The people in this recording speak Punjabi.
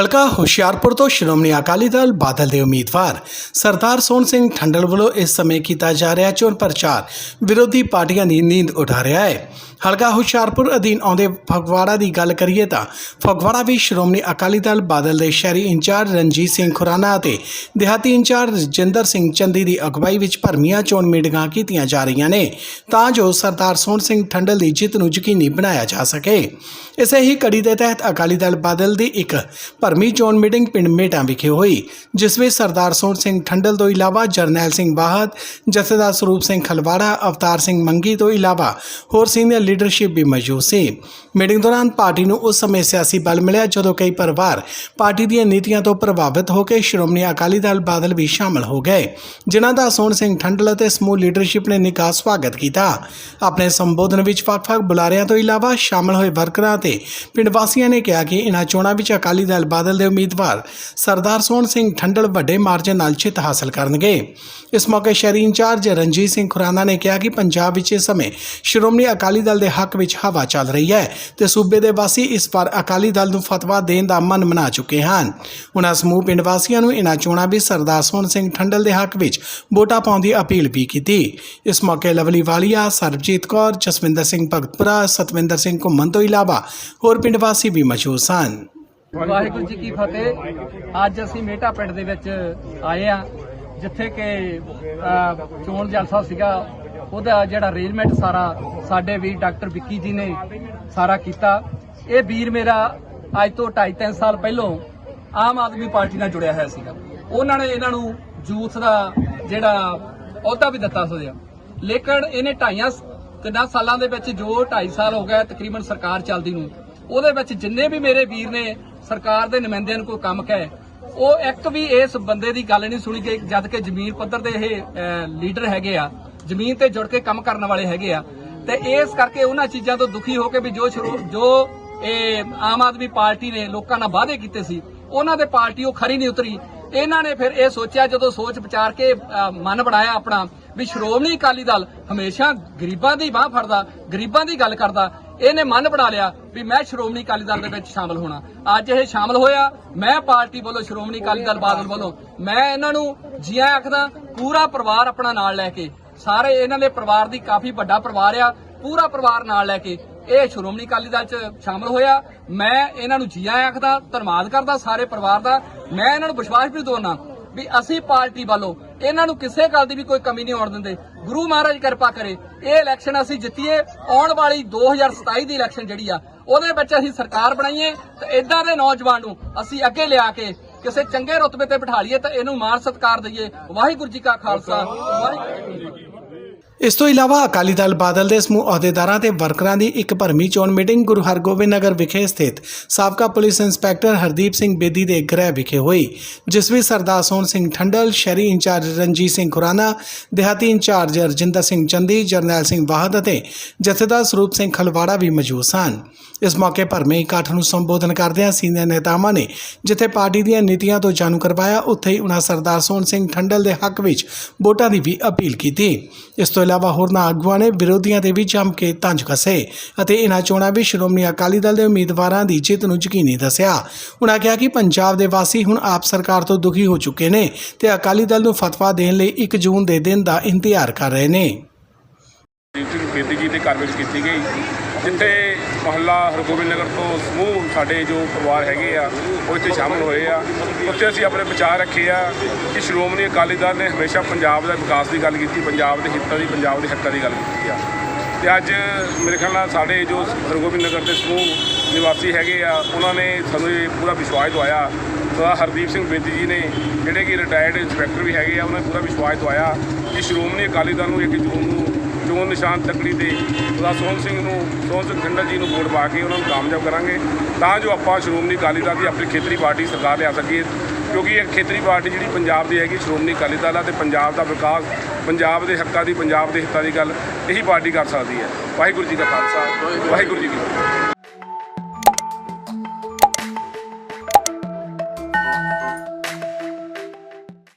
ਹਲਕਾ ਹੁਸ਼ਿਆਰਪੁਰ ਤੋਂ ਸ਼੍ਰੋਮਣੀ ਅਕਾਲੀ ਦਲ ਬਾਦਲ ਦੇ ਉਮੀਦਵਾਰ ਸਰਦਾਰ ਸੋਹਣ ਸਿੰਘ ਠੰਡਲ ਵੱਲੋਂ ਇਸ ਸਮੇਂ ਕੀਤਾ ਜਾ ਰਿਹਾ ਚੋਣ ਪ੍ਰਚਾਰ ਵਿਰੋਧੀ ਪਾਰਟੀਆਂ ਦੀ ਨੀਂਦ ਉਠਾ ਰਿਹਾ ਹੈ ਹਲਕਾ ਹੁਸ਼ਿਆਰਪੁਰ ਅਧੀਨ ਆਉਂਦੇ ਫਗਵਾੜਾ ਦੀ ਗੱਲ ਕਰੀਏ ਤਾਂ ਫਗਵਾੜਾ ਵੀ ਸ਼੍ਰੋਮਣੀ ਅਕਾਲੀ ਦਲ ਬਾਦਲ ਦੇ ਸ਼ਹਿਰੀ ਇੰਚਾਰਜ ਰਣਜੀਤ ਸਿੰਘ ਖੁਰਾਨਾ ਅਤੇ ਦਿਹਾਤੀ ਇੰਚਾਰਜ ਰਜਿੰਦਰ ਸਿੰਘ ਚੰਦੀ ਦੀ ਅਗਵਾਈ ਵਿੱਚ ਭਰਮੀਆਂ ਚੋਣ ਮੀਟਿੰਗਾਂ ਕੀਤੀਆਂ ਜਾ ਰਹੀਆਂ ਨੇ ਤਾਂ ਜੋ ਸਰਦਾਰ ਸੋਹਣ ਸਿੰਘ ਠੰਡਲ ਦੀ ਜਿੱਤ ਨੂੰ ਯਕੀਨੀ ਬਣਾਇਆ ਜਾ ਸਕੇ ਇਸੇ ਹੀ ਕੜੀ ਦੇ ਤਹਿਤ ਅਕਾਲੀ ਦਲ ਬਾਦਲ ਦੀ ਇੱਕ ਭਰਮੀ ਚੋਣ ਮੀਟਿੰਗ ਪਿੰਡ ਮੇਟਾਂ ਵਿਖੇ ਹੋਈ, ਜਿਸ ਵਿੱਚ ਸਰਦਾਰ ਸੋਹਣ ਸਿੰਘ ਠੰਡਲ ਤੋਂ ਇਲਾਵਾ ਜਰਨੈਲ ਸਿੰਘ ਬਾਹਦ ਜਥੇਦਾਰ ਸਰੂਪ ਸਿੰਘ ਖਲਵਾੜਾ, ਅਵਤਾਰ ਸਿੰਘ ਮੰਗੀ ਤੋਂ ਇਲਾਵਾ ਹੋਰ ਸੀਨੀਅਰ ਲੀਡਰਸ਼ਿਪ ਵੀ ਮੌਜੂਦ ਸੀ। ਮੀਟਿੰਗ ਦੌਰਾਨ ਪਾਰਟੀ ਨੂੰ ਉਸ ਸਮੇਂ ਸਿਆਸੀ ਬਲ ਮਿਲਿਆ ਜਦੋਂ ਕਈ ਪਰਿਵਾਰ ਪਾਰਟੀ ਦੀਆਂ ਨੀਤੀਆਂ ਤੋਂ ਪ੍ਰਭਾਵਿਤ ਹੋ ਕੇ ਸ਼੍ਰੋਮਣੀ ਅਕਾਲੀ ਦਲ ਬਾਦਲ ਵੀ ਸ਼ਾਮਲ ਹੋ ਗਏ, ਜਿਨ੍ਹਾਂ ਦਾ ਸੋਹਣ ਸਿੰਘ ਠੰਡਲ ਅਤੇ ਸਮੂਹ ਲੀਡਰਸ਼ਿਪ ਨੇ ਨਿੱਘਾ ਸਵਾਗਤ ਕੀਤਾ। ਆਪਣੇ ਸੰਬੋਧਨ ਵਿੱਚ ਵੱਖ-ਵੱਖ ਬੁਲਾਰਿਆਂ ਤੋਂ ਇਲਾਵਾ ਸ਼ਾਮਲ ਹੋਏ ਵਰਕਰਾਂ ਤੇ ਪਿੰਡ ਵਾਸੀਆਂ ਨੇ ਕਿਹਾ ਕਿ ਇਨ੍ਹਾਂ ਚੋਣਾਂ ਵਿੱਚ ਅਕਾਲੀ ਦਲ ਬਾਦਲ ਦੇ ਉਮੀਦਵਾਰ ਸਰਦਾਰ ਸੋਹਣ ਸਿੰਘ ਠੰਡਲ ਵੱਡੇ ਮਾਰਜਨ ਨਾਲ ਜਿੱਤ ਹਾਸਲ ਕਰਨਗੇ। ਇਸ ਮੌਕੇ ਸ਼ਹਿਰੀ ਇੰਚਾਰਜ ਰਣਜੀਤ ਸਿੰਘ ਖੁਰਾਨਾ ਨੇ ਕਿਹਾ ਕਿ ਪੰਜਾਬ ਵਿੱਚ ਇਸ ਸਮੇਂ ਸ਼੍ਰੋਮਣੀ ਅਕਾਲੀ ਦਲ ਦੇ ਹੱਕ ਵਿੱਚ ਹਵਾ ਚੱਲ ਰਹੀ ਹੈ ਤੇ ਸੂਬੇ ਦੇ ਵਾਸੀ ਇਸ ਵਾਰ ਅਕਾਲੀ ਦਲ ਨੂੰ ਫਤਵਾ ਦੇਣ ਦਾ ਮਨ ਬਣਾ ਚੁੱਕੇ ਹਨ। ਉਹਨਾਂ ਸਮੂਹ ਪਿੰਡ ਵਾਸੀਆਂ ਨੂੰ ਇਹਨਾਂ ਚੋਣਾਂ ਵਿੱਚ ਸਰਦਾਰ ਸੋਹਣ ਸਿੰਘ ਠੰਡਲ ਦੇ ਹੱਕ ਵਿੱਚ ਵੋਟਾਂ ਪਾਉਣ ਦੀ ਅਪੀਲ ਵੀ ਕੀਤੀ। ਇਸ ਮੌਕੇ ਲਵਲੀ ਵਾਲੀਆ, ਸਰਬਜੀਤ ਕੌਰ, ਜਸਵਿੰਦਰ ਸਿੰਘ ਭਗਤਪੁਰਾ, ਸਤਵਿੰਦਰ ਸਿੰਘ ਘੁੰਮਣ ਤੋਂ ਇਲਾਵਾ ਹੋਰ ਪਿੰਡ ਵਾਸੀ ਵੀ ਮੌਜੂਦ ਸਨ। ਵਾਹਿਗੁਰੂ ਜੀ ਕੀ ਫਤਿਹ। ਅੱਜ ਅਸੀਂ ਮੇਟਾ ਪਿੰਡ ਦੇ ਵਿੱਚ ਆਏ ਆ ਜਿੱਥੇ ਕਿ ਚੋਣ ਜਲਸਾ ਸੀਗਾ। ਉਹਦਾ ਜਿਹੜਾ ਅਰੇਂਜਮੈਂਟ ਸਾਰਾ ਸਾਡੇ ਵੀਰ ਡਾਕਟਰ ਵਿੱਕੀ ਜੀ ਨੇ ਸਾਰਾ ਕੀਤਾ। ਇਹ ਵੀਰ ਮੇਰਾ ਅੱਜ ਤੋਂ 2.5 3 ਸਾਲ ਪਹਿਲਾਂ ਆਮ ਆਦਮੀ ਪਾਰਟੀ ਨਾਲ ਜੁੜਿਆ ਹੋਇਆ ਸੀਗਾ। ਉਹਨਾਂ ਨੇ ਇਹਨਾਂ ਨੂੰ ਯੂਥ ਦਾ ਜਿਹੜਾ ਅਹੁਦਾ ਵੀ ਦਿੱਤਾ ਸੀਗਾ ਲੇਕਿਨ ਇਹਨੇ ਢਾਈਆਂ ਤਿੰਨਾਂ ਸਾਲਾਂ ਦੇ ਵਿੱਚ ਜੋ 2.5 ਸਾਲ ਹੋ ਗਿਆ ਤਕਰੀਬਨ ਸਰਕਾਰ ਚੱਲਦੀ ਨੂੰ ਉਹਦੇ ਵਿੱਚ ਜਿੰਨੇ ਵੀ ਮੇਰੇ ਵੀਰ ਨੇ ਸਰਕਾਰ ਦੇ ਨੁਮਾਇੰਦਿਆਂ ਨੂੰ ਕੋਈ ਕੰਮ ਕਹੇ, ਉਹ ਇੱਕ ਵੀ ਇਸ ਬੰਦੇ ਦੀ ਗੱਲ ਨਹੀਂ ਸੁਣੀ ਗਈ ਜਦ ਕਿ ਜ਼ਮੀਨ ਪੱਧਰ ਤੇ ਇਹ ਲੀਡਰ ਹੈਗੇ ਆ, ਜ਼ਮੀਨ ਤੇ ਜੁੜ ਕੇ ਕੰਮ ਕਰਨ ਵਾਲੇ ਹੈਗੇ ਆ, ਤੇ ਇਸ ਕਰਕੇ ਉਹਨਾਂ ਚੀਜ਼ਾਂ ਤੋਂ ਦੁਖੀ ਹੋ ਕੇ ਵੀ ਜੋ ਜੋ ਇਹ ਆਮ ਆਦਮੀ ਪਾਰਟੀ ਨੇ ਲੋਕਾਂ ਨਾਲ ਵਾਅਦੇ ਕੀਤੇ ਸੀ, ਉਹਨਾਂ ਦੇ ਪਾਰਟੀ ਉਹ ਖਰੀ ਨਹੀਂ ਉਤਰੀ। ਇਹਨਾਂ ਨੇ ਫਿਰ ਇਹ ਸੋਚਿਆ, ਜਦੋਂ ਸੋਚ ਵਿਚਾਰ ਕੇ ਮਨ ਬਣਾਇਆ ਆਪਣਾ, ਵੀ ਸ਼੍ਰੋਮਣੀ ਅਕਾਲੀ ਦਲ ਹਮੇਸ਼ਾ ਗਰੀਬਾਂ ਦੀ ਬਾਹ ਫੜਦਾ, ਗਰੀਬਾਂ ਦੀ ਗੱਲ ਕਰਦਾ ਇਹਨੇ ਮਨ ਬਣਾ ਲਿਆ ਵੀ ਮੈਂ ਸ਼੍ਰੋਮਣੀ ਅਕਾਲੀ ਦਲ ਦੇ ਵਿੱਚ ਸ਼ਾਮਲ ਹੋਣਾ। ਅੱਜ ਇਹ ਸ਼ਾਮਲ ਹੋਇਆ, ਮੈਂ ਪਾਰਟੀ ਵੱਲੋਂ, ਸ਼੍ਰੋਮਣੀ ਅਕਾਲੀ ਦਲ ਬਾਦਲ ਵੱਲੋਂ, ਮੈਂ ਇਹਨਾਂ ਨੂੰ ਜੀਆਂ ਆਖਦਾ, ਪੂਰਾ ਪਰਿਵਾਰ ਆਪਣਾ ਨਾਲ ਲੈ ਕੇ, ਸਾਰੇ ਇਹਨਾਂ ਦੇ ਪਰਿਵਾਰ ਦੀ ਕਾਫੀ ਵੱਡਾ ਪਰਿਵਾਰ ਆ, ਪੂਰਾ ਪਰਿਵਾਰ ਨਾਲ ਲੈ ਕੇ ਇਹ ਸ਼੍ਰੋਮਣੀ ਅਕਾਲੀ ਦਲ ਚ ਸ਼ਾਮਲ ਹੋਇਆ। ਮੈਂ ਇਹਨਾਂ ਨੂੰ ਜੀਆਂ ਆਖਦਾ, ਧੰਨਵਾਦ ਕਰਦਾ ਸਾਰੇ ਪਰਿਵਾਰ ਦਾ। ਮੈਂ ਇਹਨਾਂ ਨੂੰ ਵਿਸ਼ਵਾਸ ਵੀ ਦਵਾਉਣਾ ਵੀ ਅਸੀਂ ਪਾਰਟੀ ਵੱਲੋਂ ਇਹਨਾਂ ਨੂੰ ਕਿਸੇ ਗੱਲ ਦੀ ਵੀ ਕੋਈ ਕਮੀ ਨਹੀਂ ਆਉਣ ਦਿੰਦੇ। ਗੁਰੂ ਮਹਾਰਾਜ ਕਿਰਪਾ ਕਰੇ, ਇਹ ਇਲੈਕਸ਼ਨ ਅਸੀਂ ਜਿੱਤੀਏ, ਆਉਣ ਵਾਲੀ 2027 ਦੀ ਇਲੈਕਸ਼ਨ ਜਿਹੜੀ ਆ, ਉਹਦੇ ਵਿੱਚ ਅਸੀਂ ਸਰਕਾਰ ਬਣਾਈਏ ਤੇ ਇਦਾਂ ਦੇ ਨੌਜਵਾਨ ਨੂੰ ਅਸੀਂ ਅੱਗੇ ਲਿਆ ਕੇ ਕਿਸੇ ਚੰਗੇ ਰੁਤਬੇ ਤੇ ਬਿਠਾ ਲਈਏ ਤਾਂ ਇਹਨੂੰ ਮਾਣ ਸਤਿਕਾਰ ਦਈਏ। ਵਾਹਿਗੁਰੂ ਜੀ ਕਾ ਖਾਲਸਾ, ਵਾਹਿਗੁਰੂ ਜੀ ਕੀ ਇਸ ਤੋਂ ਇਲਾਵਾ ਅਕਾਲੀ ਦਲ ਬਾਦਲ ਦੇ ਸਮੂਹ ਅਹੁਦੇਦਾਰਾਂ ਤੇ ਵਰਕਰਾਂ ਦੀ ਇੱਕ ਭਰਮੀ ਚੋਣ ਮੀਟਿੰਗ ਗੁਰੂ ਹਰਗੋਬਿੰਦ ਨਗਰ ਵਿਖੇ ਸਥਿਤ ਸਾਬਕਾ ਪੁਲਿਸ ਇੰਸਪੈਕਟਰ ਹਰਦੀਪ ਸਿੰਘ ਬੇਦੀ ਦੇ ਗ੍ਰਹਿ ਵਿਖੇ ਹੋਈ, ਜਿਸ ਵਿੱਚ ਸਰਦਾਰ ਸੋਹਣ ਸਿੰਘ ਠੰਡਲ, ਸ਼ਹਿਰੀ ਇੰਚਾਰਜ ਰਣਜੀਤ ਸਿੰਘ ਖੁਰਾਨਾ, ਦਿਹਾਤੀ ਇੰਚਾਰਜ ਰਜਿੰਦਰ ਸਿੰਘ ਚੰਦੀ, ਜਰਨੈਲ ਸਿੰਘ ਵਾਹਦ ਅਤੇ ਜਥੇਦਾਰ ਸਰੂਪ ਸਿੰਘ ਖਲਵਾੜਾ ਵੀ ਮੌਜੂਦ ਸਨ। ਇਸ ਮੌਕੇ ਭਰਮੇ ਇਕੱਠ ਨੂੰ ਸੰਬੋਧਨ ਕਰਦਿਆਂ ਸੀਨੀਅਰ ਨੇਤਾਵਾਂ ਨੇ ਜਿੱਥੇ ਪਾਰਟੀ ਦੀਆਂ ਨੀਤੀਆਂ ਤੋਂ ਜਾਣੂ ਕਰਵਾਇਆ, ਉੱਥੇ ਹੀ ਉਹਨਾਂ ਸਰਦਾਰ ਸੋਹਣ ਸਿੰਘ ਠੰਡਲ ਦੇ ਹੱਕ ਵਿੱਚ ਵੋਟਾਂ ਦੀ ਵੀ ਅਪੀਲ ਕੀਤੀ। ਇਸ ਤੋਂ ਇਲਾਵਾ ਹੋਰਨਾਂ ਆਗੂਆਂ ਨੇ ਵਿਰੋਧੀਆਂ ਤੇ ਵੀ ਜੰਮ ਕੇ ਤੰਜ ਕਸੇ ਅਤੇ ਇਹਨਾਂ ਚੋਣਾਂ ਵਿੱਚ ਸ਼੍ਰੋਮਣੀ ਅਕਾਲੀ ਦਲ ਦੇ ਉਮੀਦਵਾਰਾਂ ਦੀ ਜਿੱਤ ਨੂੰ ਯਕੀਨੀ ਦੱਸਿਆ। ਉਹਨਾਂ ਕਿਹਾ ਕਿ ਪੰਜਾਬ ਦੇ ਵਾਸੀ ਹੁਣ ਆਪ ਸਰਕਾਰ ਤੋਂ ਦੁਖੀ ਹੋ ਚੁੱਕੇ ਨੇ ਤੇ ਅਕਾਲੀ ਦਲ ਨੂੰ ਫਤਵਾ ਦੇਣ ਲਈ 1 ਜੂਨ ਦੇ ਦਿਨ ਦਾ ਇੰਤਜ਼ਾਰ ਕਰ ਰਹੇ ਨੇ। ਜੀ ਦੇ ਘਰ ਕੀਤੀ ਗਈ। ਜਿੱਥੇ ਮਹੱਲਾ ਹਰਗੋਬਿੰਦ ਨਗਰ ਤੋਂ ਸਮੂਹ ਸਾਡੇ ਜੋ ਪਰਿਵਾਰ ਹੈਗੇ ਆ, ਉਹ ਇੱਥੇ ਸ਼ਾਮਲ ਹੋਏ ਆ। ਉੱਥੇ ਅਸੀਂ ਆਪਣੇ ਵਿਚਾਰ ਰੱਖੇ ਆ ਕਿ ਸ਼੍ਰੋਮਣੀ ਅਕਾਲੀ ਦਲ ਨੇ ਹਮੇਸ਼ਾ ਪੰਜਾਬ ਦਾ ਵਿਕਾਸ ਦੀ ਗੱਲ ਕੀਤੀ, ਪੰਜਾਬ ਦੇ ਹਿੱਤਾਂ ਦੀ, ਪੰਜਾਬ ਦੇ ਹੱਕਾਂ ਦੀ ਗੱਲ ਕੀਤੀ ਆ। ਤੇ ਅੱਜ ਮੇਰੇ ਖਿਆਲ ਨਾਲ ਸਾਡੇ ਜੋ ਹਰਗੋਬਿੰਦ ਨਗਰ ਦੇ ਸਮੂਹ ਨਿਵਾਸੀ ਹੈਗੇ ਆ, ਉਹਨਾਂ ਨੇ ਸਾਨੂੰ ਇਹ ਪੂਰਾ ਵਿਸ਼ਵਾਸ ਦਵਾਇਆ। ਸਰਦਾਰ ਹਰਦੀਪ ਸਿੰਘ ਬੇਦੀ ਜੀ ਨੇ, ਜਿਹੜੇ ਕਿ ਰਿਟਾਇਰਡ ਇੰਸਪੈਕਟਰ ਵੀ ਹੈਗੇ ਆ, ਉਹਨਾਂ ਨੇ ਪੂਰਾ ਵਿਸ਼ਵਾਸ ਦਵਾਇਆ ਕਿ ਸ਼੍ਰੋਮਣੀ ਅਕਾਲੀ ਦਲ ਨੂੰ ਇੱਕ ਜੂਨ ਨੂੰ ਚੋਣ ਨਿਸ਼ਾਨ ਤੱਕੜੀ ਤੇ ਸਰਦਾਰ ਸੋਹਣ ਸਿੰਘ ਨੂੰ, ਸੋਹਣ ਸਿੰਘ ਖੰਡਲ ਜੀ ਨੂੰ ਵੋਟ ਪਾ ਕੇ ਉਹਨਾਂ ਨੂੰ ਕਾਮਯਾਬ ਕਰਾਂਗੇ। ਤਾਂ ਜੋ ਆਪਾਂ ਸ਼੍ਰੋਮਣੀ ਅਕਾਲੀ ਦਲ ਦੀ ਆਪਣੀ ਖੇਤਰੀ ਪਾਰਟੀ ਸਰਕਾਰ ਲਿਆ ਸਕੀਏ, ਕਿਉਂਕਿ ਇਹ ਖੇਤਰੀ ਪਾਰਟੀ ਜਿਹੜੀ ਪੰਜਾਬ ਦੀ ਹੈਗੀ, ਸ਼੍ਰੋਮਣੀ ਅਕਾਲੀ ਦਲ ਆ ਤੇ ਪੰਜਾਬ ਦਾ ਵਿਕਾਸ, ਪੰਜਾਬ ਦੇ ਹੱਕਾਂ ਦੀ, ਪੰਜਾਬ ਦੇ ਹਿੱਤਾਂ ਦੀ ਗੱਲ ਇਹੀ ਪਾਰਟੀ ਕਰ ਸਕਦੀ ਹੈ। ਵਾਹਿਗੁਰੂ ਜੀ ਕਾ ਖਾਲਸਾ, ਵਾਹਿਗੁਰੂ ਜੀ ਕੀ